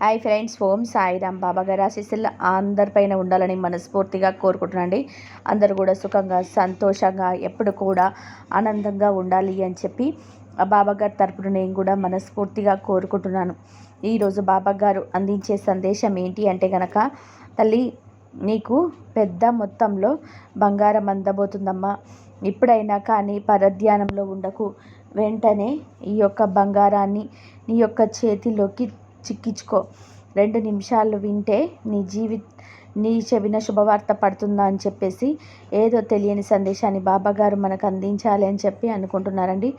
Hi friends Om Sairam. బాబా గారి ఆశీస్సులు అందరిపైన ఉండాలని మనస్ఫూర్తిగా కోరుకుంటున్నాండి అందరూ కూడా సుఖంగా సంతోషంగా ఎప్పుడు కూడా ఆనందంగా ఉండాలి అని చెప్పి ఆ బాబా గారి తరపున నేను కూడా మనస్ఫూర్తిగా కోరుకుంటున్నాను. ఈరోజు బాబా గారు అందించే సందేశం ఏంటి అంటే గనక తల్లి నీకు పెద్ద మొత్తంలో బంగారం అందబోతుందమ్మా. ఇప్పుడైనా కానీ పరధ్యానంలో ఉండకు. వెంటనే ఈ యొక్క బంగారాన్ని నీ యొక్క చేతిలోకి చిక్కించుకో. రెండు నిమిషాలు వింటే నీ జీవి నీ చెవిన శుభవార్త పడుతుందా అని చెప్పేసి ఏదో తెలియని సందేశాన్ని బాబాగారు మనకు అందించాలి అని చెప్పి అనుకుంటున్నారండి.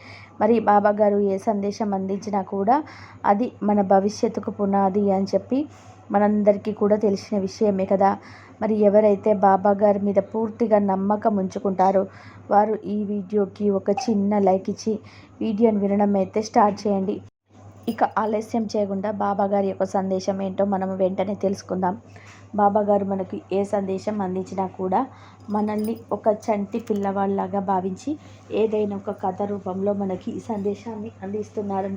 మరి బాబాగారు ఏ సందేశం అందించినా కూడా అది మన భవిష్యత్తుకు పునాది అని చెప్పి మనందరికీ కూడా తెలిసిన విషయమే కదా. మరి ఎవరైతే బాబా గారి మీద పూర్తిగా నమ్మకం ఉంచుకుంటారో వారు ఈ వీడియోకి ఒక చిన్న లైక్ ఇచ్చి వీడియోని వినడం అయితే స్టార్ట్ చేయండి. ఇక ఆలస్యం చేయకుండా బాబాగారి యొక్క సందేశం ఏంటో మనం వెంటనే తెలుసుకుందాం. బాబాగారు మనకు మనకి ఏ సందేశం అందించినా కూడా మనల్ని ఒక చంటి పిల్లవాళ్ళలాగా భావించి ఏదైనా ఒక కథ రూపంలో మనకి ఈ సందేశాన్ని అందిస్తున్నారు.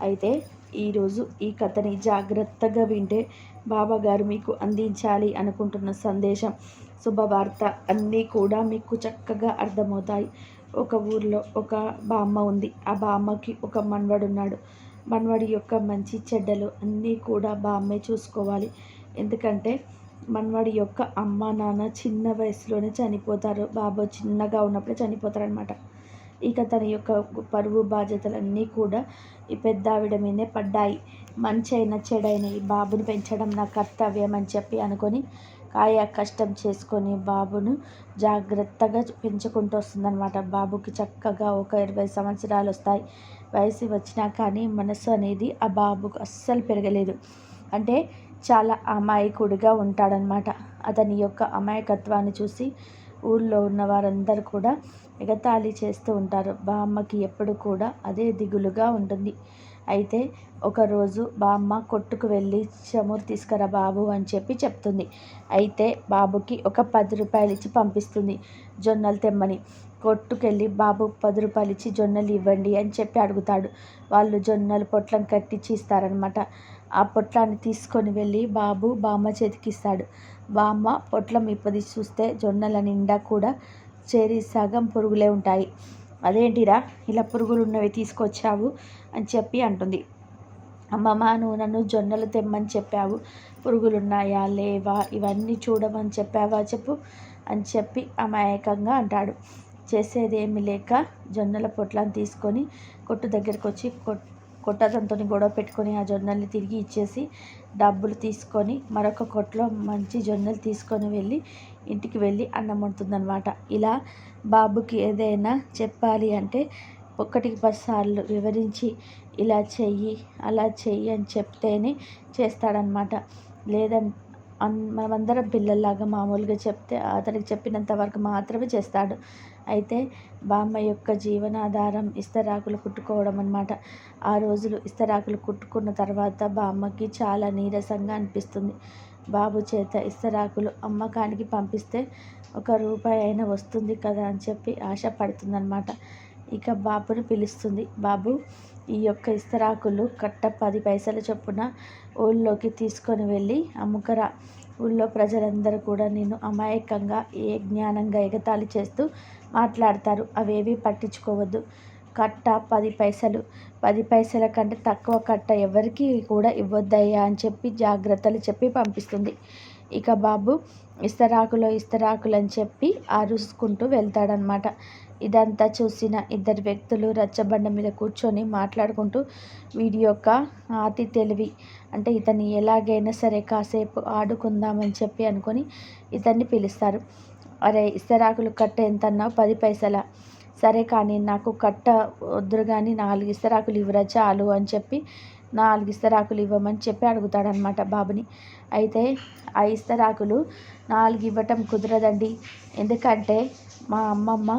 అయితే ఈరోజు ఈ కథని జాగ్రత్తగా వింటే బాబాగారు మీకు అందించాలి అనుకుంటున్న సందేశం శుభవార్త అన్నీ కూడా మీకు చక్కగా అర్థమవుతాయి. ఒక ఊర్లో ఒక బామ్మ ఉంది. ఆ బామ్మకి ఒక మనవడున్నాడు. మనవడి యొక్క మంచి చెడ్డలు అన్నీ కూడా బామ్మే చూసుకోవాలి. ఎందుకంటే మనవాడి యొక్క అమ్మ నాన్న చిన్న వయసులోనే చనిపోతారు. బాబు చిన్నగా ఉన్నప్పుడే చనిపోతారనమాట ఇక తన యొక్క పరువు బాధ్యతలన్నీ కూడా ఈ పెద్ద ఆవిడ మీదే పడ్డాయి. మంచి అయిన చెడైన ఈ బాబుని పెంచడం నా కర్తవ్యం అని చెప్పి అనుకొని కాయ కష్టం చేసుకొని బాబును జాగ్రత్తగా పెంచుకుంటూ వస్తుందన్నమాట. బాబుకి చక్కగా ఒక ఇరవై సంవత్సరాలు వస్తాయి. వయసు వచ్చినా కానీ మనసు అనేది ఆ బాబుకు అస్సలు పెరగలేదు. అంటే చాలా అమాయకుడిగా ఉంటాడనమాట అతని యొక్క అమాయకత్వాన్ని చూసి ఊళ్ళో ఉన్న వారందరూ కూడా ఎగతాళి చేస్తూ ఉంటారు. బామ్మకి ఎప్పుడు కూడా అదే దిగులుగా ఉంటుంది. అయితే ఒకరోజు బామ్మ కొట్టుకు వెళ్ళి చమురు తీసుకురా బాబు అని చెప్పి చెప్తుంది. అయితే బాబుకి ఒక పది రూపాయలు ఇచ్చి పంపిస్తుంది జొన్నలు తెమ్మని. కొట్టుకెళ్ళి బాబు పది రూపాయలు ఇచ్చి జొన్నలు ఇవ్వండి అని చెప్పి అడుగుతాడు. వాళ్ళు జొన్నలు పొట్లం కట్టించి ఇస్తారనమాట ఆ పొట్లాన్ని తీసుకొని వెళ్ళి బాబు బామ్మ చేతికి ఇస్తాడు. బామ్మ పొట్లం ఇప్పది చూస్తే జొన్నల నిండా కూడా చేరి సగం పురుగులే ఉంటాయి. అదేంటిరా? ఇలా పురుగులు ఉన్నవి తీసుకొచ్చావు అని చెప్పి అంటుంది. అమ్మమ్మ నువ్వు నన్ను జొన్నలు తెమ్మని చెప్పావు. పురుగులు ఉన్నాయా లేవా? ఇవన్నీ చూడమని చెప్పావా చెప్పు అని చెప్పి అమాయకంగా అంటాడు. చేసేదేమి లేక జొన్నల పొట్లను తీసుకొని కొట్టు దగ్గరికి వచ్చి కొట్టదంతో గొడవ పెట్టుకొని ఆ జొన్నల్ని తిరిగి ఇచ్చేసి డబ్బులు తీసుకొని మరొక కొట్లో మంచి జొన్నలు తీసుకొని వెళ్ళి ఇంటికి వెళ్ళి అన్నం వండుతుందనమాట ఇలా బాబుకి ఏదైనా చెప్పాలి అంటే ఒకటికి పదిసార్లు వివరించి ఇలా చెయ్యి అలా చెయ్యి అని చెప్తేనే చేస్తాడనమాట లేదంటే మనమందరం పిల్లల్లాగా మామూలుగా చెప్తే అతనికి చెప్పినంత వరకు మాత్రమే చేస్తాడు. అయితే బామ్మ యొక్క జీవనాధారం ఇస్తరాకులు కుట్టుకోవడం అనమాట ఆ రోజులు ఇస్తరాకులు కుట్టుకున్న తర్వాత బామ్మకి చాలా నీరసంగా అనిపిస్తుంది. బాబు చేత ఇస్తరాకులు అమ్మకానికి పంపిస్తే ఒక రూపాయి అయినా వస్తుంది కదా అని చెప్పి ఆశ పడుతుందన్నమాట ఇక బాబుని పిలుస్తుంది. బాబు ఈ యొక్క ఇస్తరాకులు కట్ట పది పైసల చొప్పున ఊళ్ళోకి తీసుకొని వెళ్ళి అమ్ముకరా ఊళ్ళో ప్రజలందరూ కూడా నేను అమాయకంగా ఏ జ్ఞానంగా ఎగతాళి చేస్తూ మాట్లాడతారు. అవేవి పట్టించుకోవద్దు. కట్ట పది పైసలు పది పైసల కంటే తక్కువ కట్ట ఎవరికి కూడా ఇవ్వద్దయ్యా అని చెప్పి జాగ్రత్తలు చెప్పి పంపిస్తుంది. ఇక బాబు ఇస్తరాకులో ఇస్తరాకులు అని చెప్పి అరుసుకుంటూ వెళ్తాడనమాట ఇదంతా చూసిన ఇద్దరు వ్యక్తులు రచ్చబండ మీద కూర్చొని మాట్లాడుకుంటూ వీడి యొక్క అతి తెలివి అంటే ఇతన్ని ఎలాగైనా సరే కాసేపు ఆడుకుందామని చెప్పి అనుకొని ఇతన్ని పిలుస్తారు. అరే ఇస్తరాకులు కట్ట ఎంత అన్నావు పది పైసల? సరే కానీ నాకు కట్ట వద్దురు కానీ నాలుగు ఇస్తరాకులు ఇవ్వరా చాలు అని చెప్పి నాలుగు ఇస్తరాకులు ఇవ్వమని చెప్పి అడుగుతాడనమాట బాబుని. అయితే ఆ ఇస్తరాకులు నాలుగు ఇవ్వటం కుదరదండి. ఎందుకంటే మా అమ్మమ్మ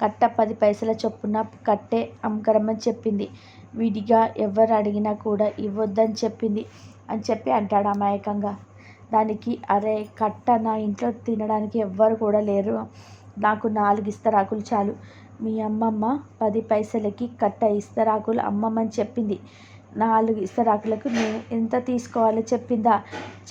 కట్ట పది పైసల చొప్పున కట్టే అమ్మకరమ్మని చెప్పింది. విడిగా ఎవరు అడిగినా కూడా ఇవ్వద్దని చెప్పింది అని చెప్పి అంటాడు అమాయకంగా. దానికి అరే కట్ట నా ఇంట్లో తినడానికి ఎవ్వరు కూడా లేరు. నాకు నాలుగు ఇస్తరాకులు చాలు. మీ అమ్మమ్మ పది పైసలకి కట్ట ఇస్తరాకులు అమ్మమ్మని చెప్పింది. నాలుగు ఇస్తరాకులకు నేను ఎంత తీసుకోవాలో చెప్పిందా?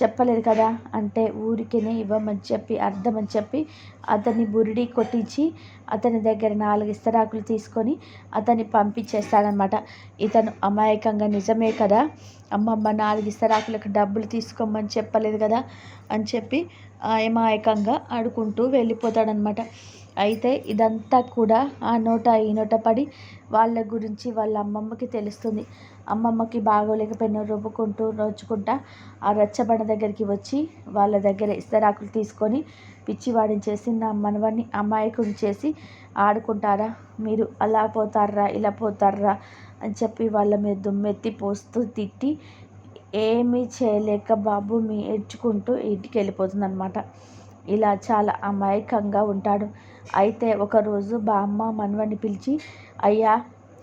చెప్పలేదు కదా? అంటే ఊరికేనే ఇవ్వమని చెప్పి అర్థమని చెప్పి అతన్ని బురిడి కొట్టించి అతని దగ్గర నాలుగు ఇస్తరాకులు తీసుకొని అతన్ని పంపించేస్తాడనమాట ఇతను అమాయకంగా నిజమే కదా? అమ్మమ్మ నాలుగు ఇస్తరాకులకు డబ్బులు తీసుకోమని చెప్పలేదు కదా? అని చెప్పి అమాయకంగా ఆడుకుంటూ వెళ్ళిపోతాడనమాట అయితే ఇదంతా కూడా ఆ నోట ఈ నోట పడి వాళ్ళ గురించి వాళ్ళ అమ్మమ్మకి తెలుస్తుంది. అమ్మమ్మకి బాగోలేకపోయిన రుబ్బుకుంటూ నోచుకుంటా ఆ రచ్చబండ దగ్గరికి వచ్చి వాళ్ళ దగ్గర ఇస్తరాకులు తీసుకొని పిచ్చివాడిని చేసి నా మనవన్ని అమాయకుని చేసి ఆడుకుంటారా? మీరు అలా పోతారా ఇలా పోతారా? అని చెప్పి వాళ్ళ మీద దుమ్మెత్తి పోస్తూ తిట్టి ఏమీ చేయలేక బాబు మీ ఏడ్చుకుంటూ ఇంటికి వెళ్ళిపోతుంది అనమాట ఇలా చాలా అమాయకంగా ఉంటాడు. అయితే ఒకరోజు బామ్మ మనవని పిలిచి అయ్యా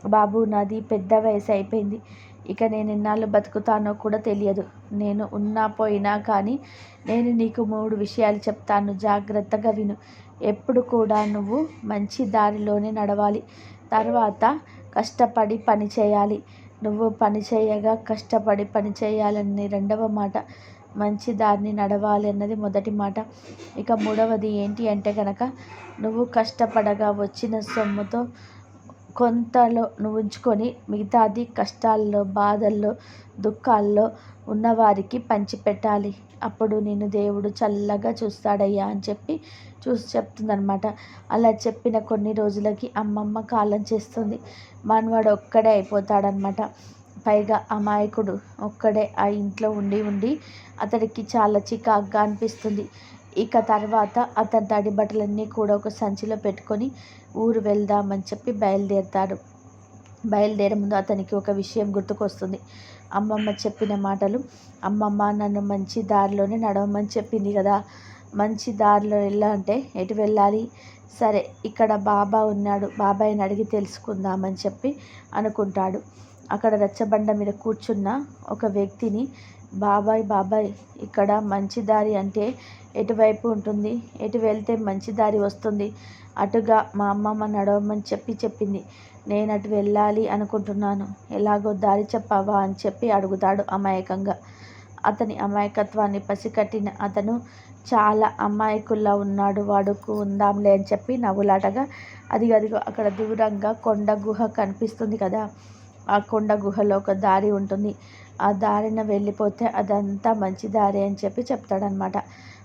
బాబు నాది పెద్ద వయసు అయిపోయింది. ఇక నేను ఎన్నాళ్ళు బతుకుతానో కూడా తెలియదు. నేను ఉన్నా పోయినా కానీ నేను నీకు మూడు విషయాలు చెప్తాను. జాగ్రత్తగా విను. ఎప్పుడు కూడా నువ్వు మంచి దారిలోనే నడవాలి. తర్వాత కష్టపడి పని చేయాలి. నువ్వు పని చేయగా కష్టపడి పని చేయాలని రెండవ మాట. మంచి దారిని నడవాలి అన్నది మొదటి మాట. ఇక మూడవది ఏంటి అంటే కనుక నువ్వు కష్టపడగా వచ్చిన సొమ్ముతో కొంతలో నువ్వు ఉంచుకొని మిగతాది కష్టాల్లో బాధల్లో దుఃఖాల్లో ఉన్నవారికి పంచిపెట్టాలి. అప్పుడు నేను దేవుడు చల్లగా చూస్తాడయ్యా అని చెప్పి చూసి చెప్తుందనమాట అలా చెప్పిన కొన్ని రోజులకి అమ్మమ్మ కాలం చేస్తుంది. మనవాడు ఒక్కడే అయిపోతాడనమాట పైగా అమాయకుడు ఒక్కడే ఆ ఇంట్లో ఉండి ఉండి అతడికి చాలా చికాగ్గా అనిపిస్తుంది. ఇక తర్వాత అతని తడి బట్టలన్నీ కూడా ఒక సంచిలో పెట్టుకొని ఊరు వెళ్దామని చెప్పి బయలుదేరుతాడు బయలుదేరే ముందు అతనికి ఒక విషయం గుర్తుకొస్తుంది. అమ్మమ్మ చెప్పిన మాటలు అమ్మమ్మ నన్ను మంచి దారిలోనే నడవమని చెప్పింది కదా. మంచి దారిలో వెళ్ళాలంటే ఎటు వెళ్ళాలి? సరే ఇక్కడ బాబా ఉన్నాడు. బాబాయ్ని అడిగి తెలుసుకుందామని చెప్పి అనుకుంటాడు. అక్కడ రచ్చబండ మీద కూర్చున్న ఒక వ్యక్తిని బాబాయ్ బాబాయ్ ఇక్కడ మంచి దారి అంటే ఎటువైపు ఉంటుంది? ఎటు వెళ్తే మంచి దారి వస్తుంది? అటుగా మా అమ్మమ్మ నడవమని చెప్పి చెప్పింది. నేను అటు వెళ్ళాలి అనుకుంటున్నాను. ఎలాగో దారి చెప్పావా అని చెప్పి అడుగుతాడు అమాయకంగా. అతని అమాయకత్వాన్ని పసికట్టిన అతను చాలా అమాయకుల్లా ఉన్నాడు వాడుకు ఉందాంలే అని చెప్పి నవ్వులాటగా అది అదిగో అక్కడ దూరంగా కొండ గుహ కనిపిస్తుంది కదా. ఆ కొండ గుహలో ఒక దారి ఉంటుంది. ఆ దారిన వెళ్ళిపోతే అదంతా మంచి దారి అని చెప్పి చెప్తాడనమాట.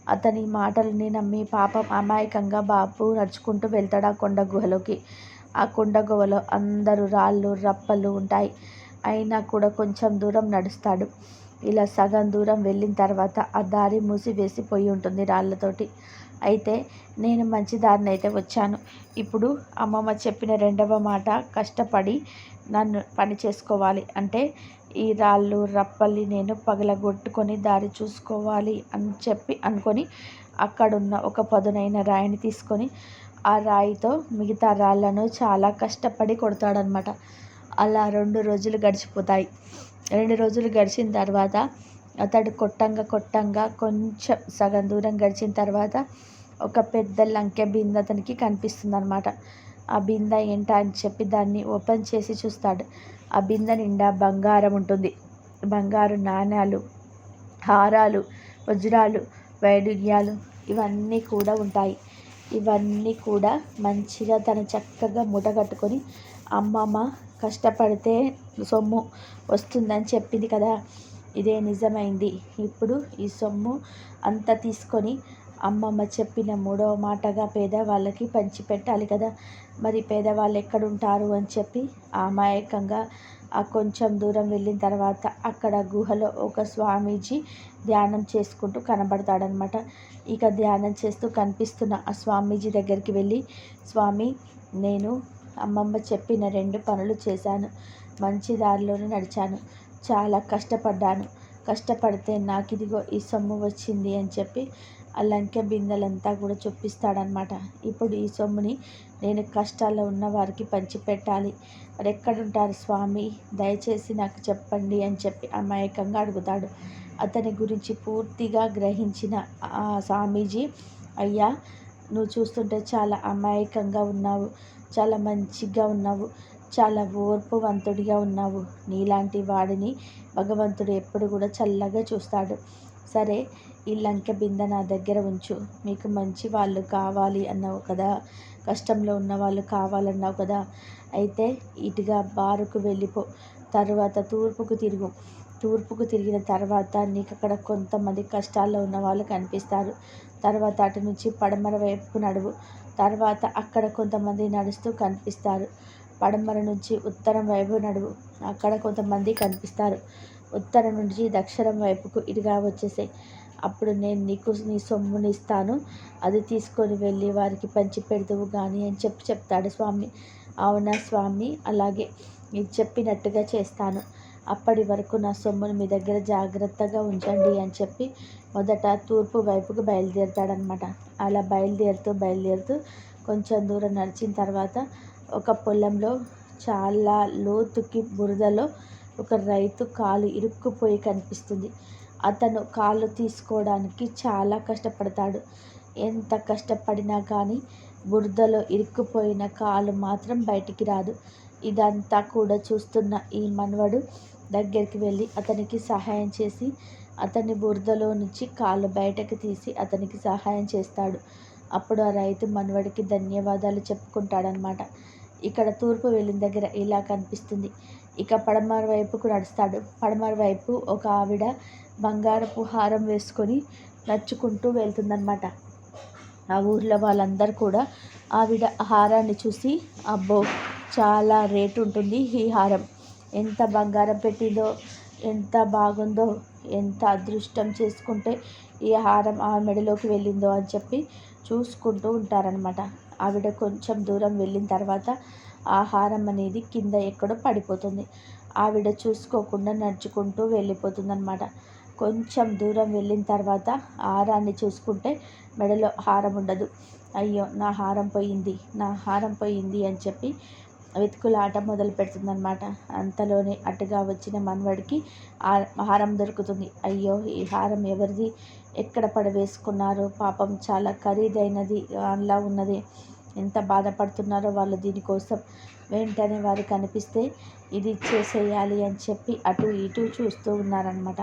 అతని మాటలని నమ్మి పాపం అమాయకంగా బాపు నడుచుకుంటూ వెళ్తాడు ఆ కొండ గుహలోకి. ఆ కొండ గుహలో అందరూ రాళ్ళు రప్పలు ఉంటాయి. అయినా కూడా కొంచెం దూరం నడుస్తాడు. ఇలా సగం దూరం వెళ్ళిన తర్వాత ఆ దారి మూసివేసి పోయి ఉంటుంది రాళ్ళతోటి. అయితే నేను మంచి దారిని అయితే వచ్చాను. ఇప్పుడు అమ్మమ్మ చెప్పిన రెండవ మాట కష్టపడి నన్ను పని చేసుకోవాలి. అంటే ఈ రాళ్ళు రప్పల్ని నేను పగలగొట్టుకొని దారి చూసుకోవాలి అని చెప్పి అనుకొని అక్కడున్న ఒక పదునైన రాయిని తీసుకొని ఆ రాయితో మిగతా రాళ్ళను చాలా కష్టపడి కొడతాడనమాట. అలా రెండు రోజులు గడిచిపోతాయి. రెండు రోజులు గడిచిన తర్వాత అతడు కొట్టంగా కొట్టంగా కొంచెం సగం దూరం గడిచిన తర్వాత ఒక పెద్ద లంకె బిందె అతనికి కనిపిస్తుంది అనమాట ఆ బిందె ఏంటా అని చెప్పి దాన్ని ఓపెన్ చేసి చూస్తాడు. ఆ బిందె నిండా బంగారం ఉంటుంది. బంగారు నాణ్యాలు హారాలు వజ్రాలు వైడూర్యాలు ఇవన్నీ కూడా ఉంటాయి. ఇవన్నీ కూడా మంచిగా తను చక్కగా మూటగట్టుకొని అమ్మమ్మ కష్టపడితే సొమ్ము వస్తుందని చెప్పింది కదా. ఇదే నిజమైంది. ఇప్పుడు ఈ సొమ్ము అంతా తీసుకొని అమ్మమ్మ చెప్పిన మూడవ మాటగా పేదవాళ్ళకి పంచిపెట్టాలి కదా. మరి పేదవాళ్ళు ఎక్కడుంటారు అని చెప్పి అమాయకంగా ఆ కొంచెం దూరం వెళ్ళిన తర్వాత అక్కడ గుహలో ఒక స్వామీజీ ధ్యానం చేసుకుంటూ కనబడతాడనమాట ఇక ధ్యానం చేస్తూ కనిపిస్తున్న ఆ స్వామీజీ దగ్గరికి వెళ్ళి స్వామి నేను అమ్మమ్మ చెప్పిన రెండు పనులు చేశాను. మంచి దారిలోనే నడిచాను. చాలా కష్టపడ్డాను. కష్టపడితే నాకు ఇదిగో ఈ సొమ్ము వచ్చింది అని చెప్పి ఆ లంకె బిందెలంతా కూడా చూపిస్తాడనమాట ఇప్పుడు ఈ సొమ్ముని నేను కష్టాల్లో ఉన్న వారికి పంచిపెట్టాలి. మరి ఎక్కడుంటారు స్వామి? దయచేసి నాకు చెప్పండి అని చెప్పి అమాయకంగా అడుగుతాడు. అతని గురించి పూర్తిగా గ్రహించిన ఆ స్వామీజీ అయ్యా నువ్వు చూస్తుంటే చాలా అమాయకంగా ఉన్నావు. చాలా మంచిగా ఉన్నావు. చాలా ఓర్పువంతుడిగా ఉన్నావు. నీలాంటి వాడిని భగవంతుడు ఎప్పుడు కూడా చల్లగా చూస్తాడు. సరే ఈ లంకె బిందె నా దగ్గర ఉంచు. మీకు మంచి వాళ్ళు కావాలి అన్నావు కదా. కష్టంలో ఉన్న వాళ్ళు కావాలన్నావు కదా. అయితే ఇటుగా బారుకు వెళ్ళిపో. తర్వాత తూర్పుకు తిరుగు. తూర్పుకు తిరిగిన తర్వాత నీకు అక్కడ కొంతమంది కష్టాల్లో ఉన్న వాళ్ళు కనిపిస్తారు. తర్వాత అటు నుంచి పడమర వైపుకు నడువు. తర్వాత అక్కడ కొంతమంది నడుస్తూ కనిపిస్తారు. పడమర నుంచి ఉత్తరం వైపు నడువు. అక్కడ కొంతమంది కనిపిస్తారు. ఉత్తరం నుంచి దక్షిణం వైపుకు ఇటుగా వచ్చేసాయి. అప్పుడు నేను నీకు నీ సొమ్ముని ఇస్తాను అది తీసుకొని వెళ్ళి వారికి పంచి పెడదువు కానీ అని చెప్పి చెప్తాడు స్వామి. అవునా స్వామి? అలాగే మీరు చెప్పినట్టుగా చేస్తాను. అప్పటి వరకు నా సొమ్మును మీ దగ్గర జాగ్రత్తగా ఉంచండి అని చెప్పి మొదట తూర్పు వైపుకు బయలుదేరుతాడనమాట అలా బయలుదేరుతూ బయలుదేరుతూ కొంచెం దూరం నడిచిన తర్వాత ఒక పొలంలో చాలా లోతుకి బురదలో ఒక రైతు కాలు ఇరుక్కుపోయి కనిపిస్తుంది. అతను కాళ్ళు తీసుకోవడానికి చాలా కష్టపడతాడు. ఎంత కష్టపడినా కానీ బురదలో ఇరుక్కుపోయిన కాలు మాత్రం బయటికి రాదు. ఇదంతా కూడా చూస్తున్న ఈ మనవడు దగ్గరికి వెళ్ళి అతనికి సహాయం చేసి అతన్ని బురదలో నుంచి కాళ్ళు బయటకు తీసి అతనికి సహాయం చేస్తాడు. అప్పుడు ఆ రైతు మనవడికి ధన్యవాదాలు చెప్పుకుంటాడనమాట ఇక్కడ తూర్పు వెళ్ళిన దగ్గర ఇలా కనిపిస్తుంది. ఇక పడమర వైపుకు నడుస్తాడు. పడమర వైపు ఒక ఆవిడ బంగారపు హారం వేసుకొని నడుచుకుంటూ వెళ్తుందనమాట ఆ ఊర్లో వాళ్ళందరూ కూడా ఆవిడ హారాన్ని చూసి అబ్బో చాలా రేటు ఉంటుంది ఈ హారం. ఎంత బంగారం పెట్టిందో ఎంత బాగుందో ఎంత అదృష్టం చేసుకుంటే ఈ హారం ఆ మెడలోకి వెళ్ళిందో అని చెప్పి చూసుకుంటూ ఉంటారనమాట ఆవిడ కొంచెం దూరం వెళ్ళిన తర్వాత ఆ హారం అనేది కింద ఎక్కడో పడిపోతుంది. ఆవిడ చూసుకోకుండా నడుచుకుంటూ వెళ్ళిపోతుందనమాట కొంచెం దూరం వెళ్ళిన తర్వాత హారాన్ని చూసుకుంటే మెడలో హారం ఉండదు. అయ్యో నా హారం పోయింది నా హారం పోయింది అని చెప్పి వెతుకులాట మొదలు పెడుతుందనమాట అంతలోనే అటుగా వచ్చిన మనవడికి ఆ హారం దొరుకుతుంది. అయ్యో ఈ హారం ఎవరిది? ఎక్కడ పడవేసుకున్నారో? పాపం చాలా ఖరీదైనది అలా ఉన్నది. ఎంత బాధపడుతున్నారో వాళ్ళు దీనికోసం. వెంటనే వారు కనిపిస్తే ఇది చేసేయాలి అని చెప్పి అటు ఇటు చూస్తూ ఉన్నారనమాట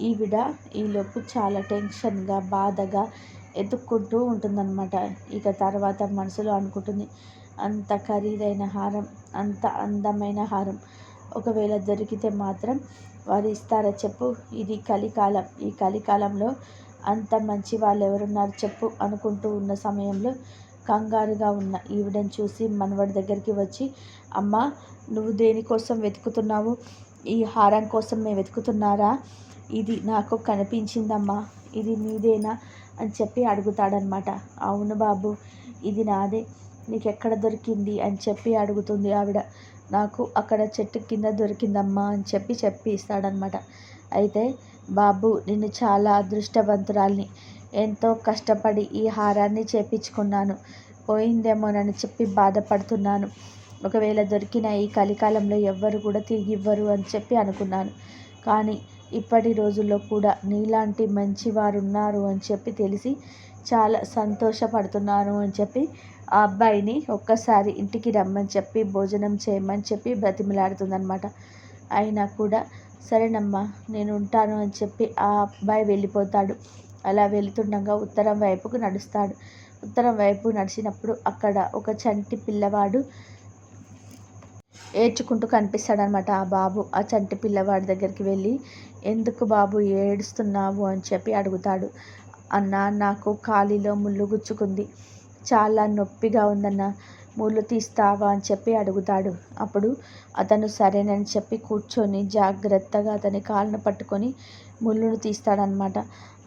ఈవిడ ఈలోపు చాలా టెన్షన్గా బాధగా ఎత్తుక్కుంటూ ఉంటుందన్నమాట. ఇక తర్వాత మనసులో అనుకుంటుంది అంత ఖరీదైన హారం అంత అందమైన హారం. ఒకవేళ దొరికితే మాత్రం వారు ఇస్తారా చెప్పు. ఇది కలికాలం. ఈ కలికాలంలో అంత మంచి వాళ్ళు ఎవరున్నారు చెప్పు అనుకుంటూ ఉన్న సమయంలో కంగారుగా ఉన్న ఈవిడని చూసి మనవడి దగ్గరికి వచ్చి అమ్మ నువ్వు దేనికోసం వెతుకుతున్నావు? ఈ హారం కోసం మేము వెతుకుతున్నారా? ఇది నాకు కనిపించిందమ్మా ఇది నీదేనా అని చెప్పి అడుగుతాడనమాట అవును బాబు ఇది నాదే నీకు ఎక్కడ దొరికింది అని చెప్పి అడుగుతుంది ఆవిడ. నాకు అక్కడ చెట్టు కింద దొరికిందమ్మా అని చెప్పి చెప్పి ఇస్తాడనమాట అయితే బాబు నిన్ను చాలా అదృష్టవంతురాల్ని ఎంతో కష్టపడి ఈ హారాన్ని చేపించుకున్నాను. పోయిందేమోనని చెప్పి బాధపడుతున్నాను. ఒకవేళ దొరికిన ఈ కలికాలంలో ఎవ్వరు కూడా తిరిగి ఇవ్వరు అని చెప్పి అనుకున్నాను. కానీ ఇప్పటి రోజుల్లో కూడా నీలాంటి మంచి వారు ఉన్నారు అని చెప్పి తెలిసి చాలా సంతోషపడుతున్నాను అని చెప్పి ఆ అబ్బాయిని ఒక్కసారి ఇంటికి రమ్మని చెప్పి భోజనం చేయమని చెప్పి బ్రతిమలాడుతుందనమాట అయినా కూడా సరేనమ్మా నేను ఉంటాను అని చెప్పి ఆ అబ్బాయి వెళ్ళిపోతాడు. అలా వెళుతుండగా ఉత్తరం వైపుకు నడుస్తాడు. ఉత్తరం వైపు నడిచినప్పుడు అక్కడ ఒక చంటి పిల్లవాడు ఏడ్చుకుంటూ కనిపిస్తాడనమాట ఆ బాబు. ఆ చంటి పిల్లవాడి దగ్గరికి వెళ్ళి ఎందుకు బాబు ఏడుస్తున్నావు అని చెప్పి అడుగుతాడు. అన్న నాకు కాలిలో ముళ్ళు గుచ్చుకుంది. చాలా నొప్పిగా ఉందన్న ముళ్ళు తీస్తావా అని చెప్పి అడుగుతాడు. అప్పుడు అతను సరేనని చెప్పి కూర్చొని జాగ్రత్తగా అతని కాళ్ళను పట్టుకొని ముళ్ళును తీస్తాడనమాట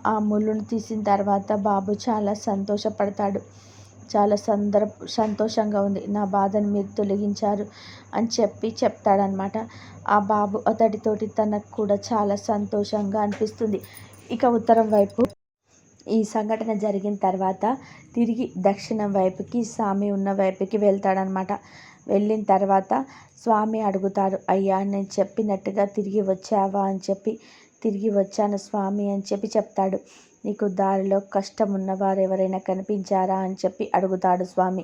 ఆ ముళ్ళును తీసిన తర్వాత బాబు చాలా సంతోషపడతాడు. చాలా సందర్భ సంతోషంగా ఉంది. నా బాధను మీరు తొలగించారు అని చెప్పి చెప్తాడనమాట ఆ బాబు అతడితోటి తనకు కూడా చాలా సంతోషంగా అనిపిస్తుంది. ఇక ఉత్తరం వైపు ఈ సంఘటన జరిగిన తర్వాత తిరిగి దక్షిణం వైపుకి స్వామి ఉన్న వైపుకి వెళ్తాడనమాట వెళ్ళిన తర్వాత స్వామి అడుగుతారు అయ్యా నేను చెప్పినట్టుగా తిరిగి వచ్చావా? అని చెప్పి తిరిగి వచ్చాను స్వామి అని చెప్పి చెప్తాడు. నీకు దారిలో కష్టం ఉన్నవారు ఎవరైనా కనిపించారా అని చెప్పి అడుగుతాడు స్వామి.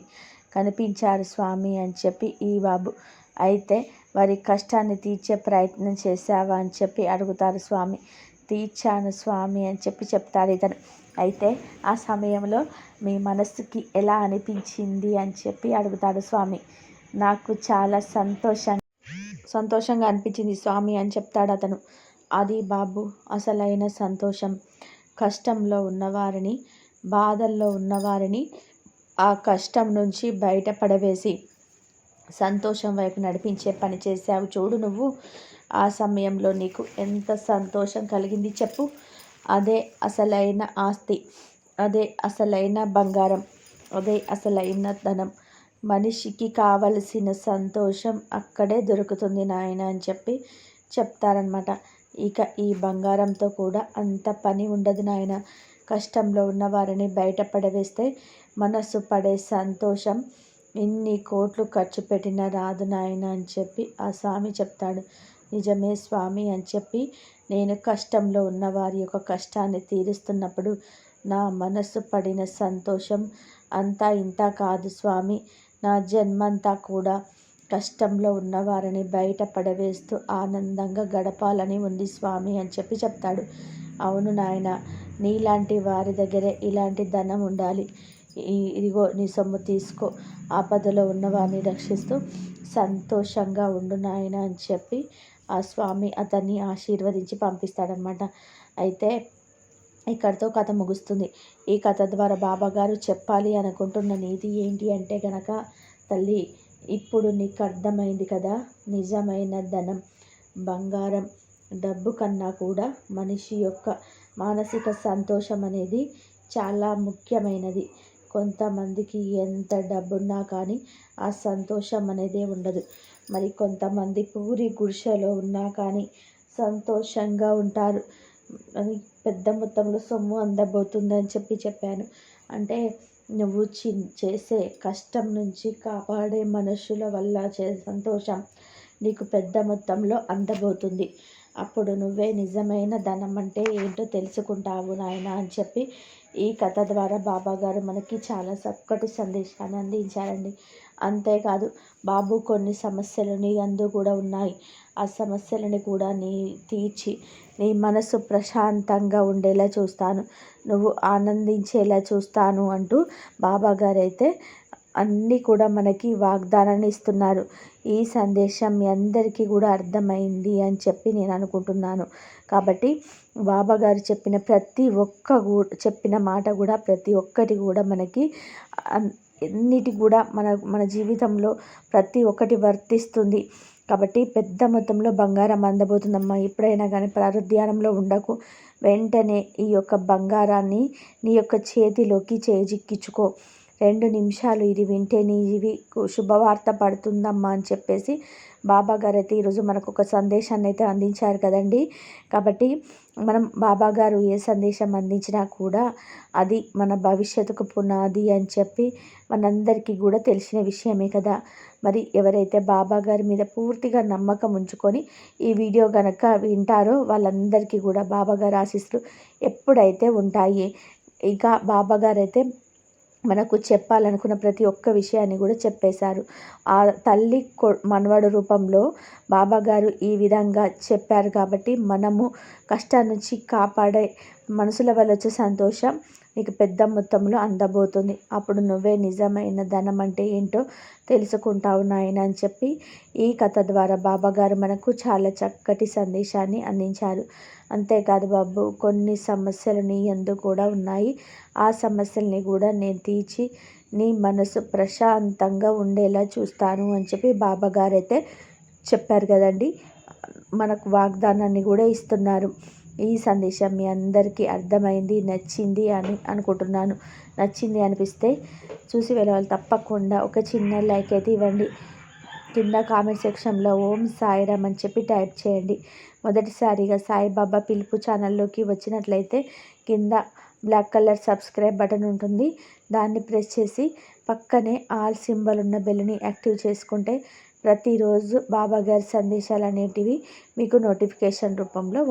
కనిపించారు స్వామి అని చెప్పి ఈ బాబు. అయితే వారి కష్టాన్ని తీర్చే ప్రయత్నం చేశావా అని చెప్పి అడుగుతారు స్వామి. తీర్చాను స్వామి అని చెప్పి చెప్తాడు ఇతను. అయితే ఆ సమయంలో మీ మనస్సుకి ఎలా అనిపించింది అని చెప్పి అడుగుతాడు స్వామి. నాకు చాలా సంతోషం సంతోషంగా అనిపించింది స్వామి అని చెప్తాడు అతను. అది బాబు అసలైన సంతోషం. కష్టంలో ఉన్నవారిని బాధల్లో ఉన్నవారిని ఆ కష్టం నుంచి బయటపడవేసి సంతోషం వైపు నడిపించే పని చేసావు చూడు నువ్వు ఆ సమయంలో నీకు ఎంత సంతోషం కలిగింది చెప్పు. అదే అసలైన ఆస్తి అదే అసలైన బంగారం అదే అసలైన ధనం. మనిషికి కావలసిన సంతోషం అక్కడే దొరుకుతుంది నాయన అని చెప్పి చెప్తారనమాట ఇక ఈ బంగారంతో కూడా అంత పని ఉండదు నాయన. కష్టంలో ఉన్న వారిని బయటపడవేస్తే మనస్సు పడే సంతోషం ఎన్ని కోట్లు ఖర్చు పెట్టినా రాదు నాయన అని చెప్పి ఆ స్వామి చెప్తాడు. నిజమే స్వామి అని చెప్పి నేను కష్టంలో ఉన్న వారి యొక్క కష్టాన్ని తీరుస్తున్నప్పుడు నా మనస్సు పడిన సంతోషం అంతా ఇంత కాదు స్వామి. నా జన్మంతా కూడా కష్టంలో ఉన్నవారిని బయట పడవేస్తూ ఆనందంగా గడపాలని ఉంది స్వామి అని చెప్పి చెప్తాడు. అవును నాయన నీలాంటి వారి దగ్గరే ఇలాంటి ధనం ఉండాలి. ఇదిగో నీ సొమ్ము తీసుకో. ఆపదలో ఉన్నవారిని రక్షిస్తూ సంతోషంగా ఉండు నాయన అని చెప్పి ఆ స్వామి అతన్ని ఆశీర్వదించి పంపిస్తాడనమాట అయితే ఇక్కడితో కథ ముగుస్తుంది. ఈ కథ ద్వారా బాబాగారు చెప్పాలి అనుకుంటున్న నీతి ఏంటి అంటే గనక తల్లి ఇప్పుడు నీకు అర్థమైంది కదా? నిజమైన ధనం బంగారం డబ్బు కన్నా కూడా మనిషి యొక్క మానసిక సంతోషం అనేది చాలా ముఖ్యమైనది. కొంతమందికి ఎంత డబ్బున్నా కానీ ఆ సంతోషం అనేదే ఉండదు. మరి కొంతమంది పూరి గుడిసెలో ఉన్నా కానీ సంతోషంగా ఉంటారు. అని పెద్ద మొత్తంలో సొమ్ము అందబోతుందని చెప్పి చెప్పాను. అంటే నువ్వు చి చేసే కష్టం నుంచి కాపాడే మనుషుల వల్ల చే సంతోషం నీకు పెద్ద మొత్తంలో అందబోతుంది. అప్పుడు నువ్వే నిజమైన ధనం అంటే ఏంటో తెలుసుకుంటావు నాయన అని చెప్పి ఈ కథ ద్వారా బాబా గారు మనకి చాలా చక్కటి సందేశాన్ని అందించారండి. అంతేకాదు బాబు కొన్ని సమస్యలు నీ అందు కూడా ఉన్నాయి. ఆ సమస్యలని కూడా నీ తీర్చి నీ మనసు ప్రశాంతంగా ఉండేలా చూస్తాను. నువ్వు ఆనందించేలా చూస్తాను అంటూ బాబా గారైతే అన్నీ కూడా మనకి వాగ్దానాన్ని ఇస్తున్నారు. ఈ సందేశం మీ అందరికీ కూడా అర్థమైంది అని చెప్పి నేను అనుకుంటున్నాను. కాబట్టి బాబా గారు చెప్పిన ప్రతి ఒక్క చెప్పిన మాట కూడా ప్రతి ఒక్కటి కూడా మనకి ఎన్నిటి కూడా మన మన జీవితంలో ప్రతి ఒక్కటి వర్తిస్తుంది. కాబట్టి పెద్ద మొత్తంలో బంగారం అందబోతుందమ్మా. ఎప్పుడైనా కానీ ప్రారుధ్యానంలో ఉండకు. వెంటనే ఈ యొక్క బంగారాన్ని నీ యొక్క చేతిలోకి చేజిక్కించుకో. రెండు నిమిషాలు ఇది వింటే నీ ఇవి శుభవార్త పడుతుందమ్మా అని చెప్పేసి బాబా గారు అయితే ఈరోజు మనకు ఒక సందేశాన్ని అయితే అందించారు కదండి. కాబట్టి మనం బాబా గారు ఏ సందేశం అందించినా కూడా అది మన భవిష్యత్తుకు పునాది అని చెప్పి మనందరికీ కూడా తెలిసిన విషయమే కదా. మరి ఎవరైతే బాబా గారి మీద పూర్తిగా నమ్మకం ఉంచుకొని ఈ వీడియో కనుక వింటారో వాళ్ళందరికీ కూడా బాబా గారి ఆశీస్సులు ఎప్పుడైతే ఉంటాయి. ఇక బాబా గారు అయితే మనకు చెప్పాలనుకున్న ప్రతి ఒక్క విషయాన్ని కూడా చెప్పేశారు. ఆ తల్లి కొ మనవడు రూపంలో బాబాగారు ఈ విధంగా చెప్పారు కాబట్టి మనము కష్టం నుంచి కాపాడే మనసుల వల్ల వచ్చే సంతోషం నీకు పెద్ద మొత్తంలో అందబోతుంది. అప్పుడు నువ్వే నిజమైన ధనం అంటే ఏంటో తెలుసుకుంటావు నాయన అని చెప్పి ఈ కథ ద్వారా బాబాగారు మనకు చాలా చక్కటి సందేశాన్ని అందించారు. అంతేకాదు బాబు కొన్ని సమస్యలు నీ ఎందు కూడా ఉన్నాయి. ఆ సమస్యల్ని కూడా నేను తీర్చి నీ మనసు ప్రశాంతంగా ఉండేలా చూస్తాను అని చెప్పి బాబాగారు అయితే చెప్పారు కదండి. మనకు వాగ్దానాన్ని కూడా ఇస్తున్నారు. ఈ సందేశం మీ అందరికీ అర్థమైంది నచ్చింది అని అనుకుంటున్నాను. నచ్చింది అనిపిస్తే చూసి వెళ్ళవాలి. తప్పకుండా ఒక చిన్న లైక్ అయితే ఇవ్వండి. కింద కామెంట్ సెక్షన్లో ఓం సాయిరామ్ అని చెప్పి టైప్ చేయండి. మొదటిసారిగా సాయిబాబా పిలుపు ఛానల్లోకి వచ్చినట్లయితే కింద బ్లాక్ కలర్ సబ్స్క్రైబ్ బటన్ ఉంటుంది. దాన్ని ప్రెస్ చేసి పక్కనే ఆల్ సింబల్ ఉన్న బెల్ని యాక్టివ్ చేసుకుంటే ప్రతిరోజు బాబా గారి సందేశాలు అనేటివి మీకు నోటిఫికేషన్ రూపంలో